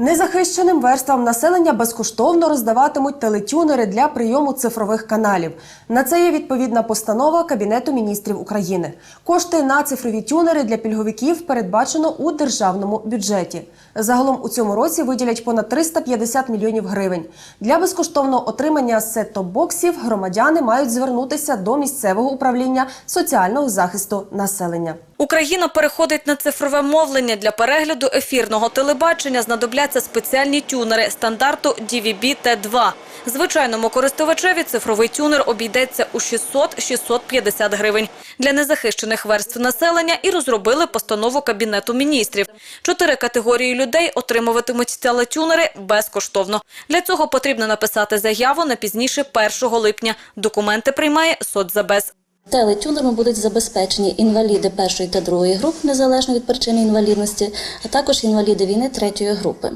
Незахищеним верствам населення безкоштовно роздаватимуть телетюнери для прийому цифрових каналів. На це є відповідна постанова Кабінету міністрів України. Кошти на цифрові тюнери для пільговиків передбачено у державному бюджеті. Загалом у цьому році виділять понад 350 мільйонів гривень. Для безкоштовного отримання сет-топ-боксів громадяни мають звернутися до місцевого управління соціального захисту населення. Україна переходить на цифрове мовлення. Для перегляду ефірного телебачення знадобляться спеціальні тюнери стандарту DVB T2. Звичайному користувачеві цифровий тюнер обійдеться у 600-650 гривень. Для незахищених верств населення і розробили постанову Кабінету міністрів. Чотири категорії людей отримуватимуть телетюнери безкоштовно. Для цього потрібно написати заяву на пізніше 1 липня. Документи приймає соцзабез. Телетюнерами будуть забезпечені інваліди першої та другої груп, незалежно від причини інвалідності, а також інваліди війни третьої групи.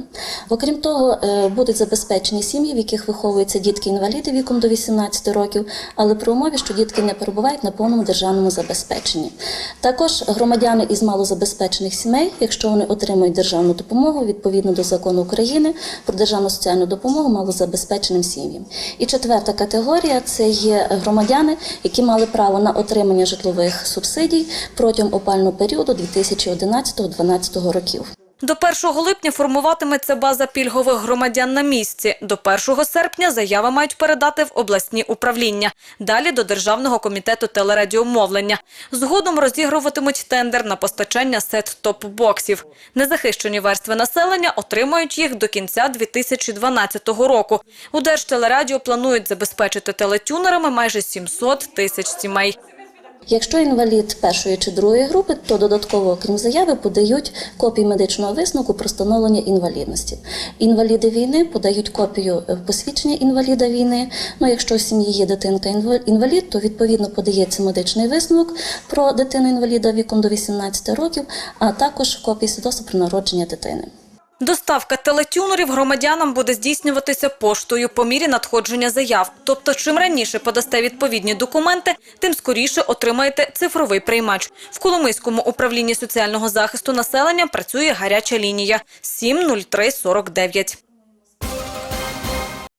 Окрім того, е, будуть забезпечені сім'ї, в яких виховуються дітки-інваліди віком до 18 років, але при умові, що дітки не перебувають на повному державному забезпеченні. Також громадяни із малозабезпечених сімей, якщо вони отримують державну допомогу відповідно до закону України про державну соціальну допомогу малозабезпеченим сім'ям. І четверта категорія це є громадяни, які мали право на отримання житлових субсидій протягом опального періоду 2011-2012 років. До 1 липня формуватиметься база пільгових громадян на місці. До 1 серпня заяви мають передати в обласні управління. Далі до Державного комітету телерадіомовлення. Згодом розігруватимуть тендер на постачання сет-топ-боксів. Незахищені верстви населення отримають їх до кінця 2012 року. У Держтелерадіо планують забезпечити телетюнерами майже 700 тисяч сімей. Якщо інвалід першої чи другої групи, то додатково, окрім заяви, подають копії медичного висновку про встановлення інвалідності. Інваліди війни подають копію е, посвідчення інваліда війни. Ну, якщо в сім'ї є дитинка інвалід, то відповідно подається медичний висновок про дитину інваліда віком до 18 років, а також копії свідоцтва про народження дитини. Доставка телетюнерів громадянам буде здійснюватися поштою по мірі надходження заяв. Тобто, чим раніше подасте відповідні документи, тим скоріше отримаєте цифровий приймач. В Коломийському управлінні соціального захисту населення працює гаряча лінія 70349.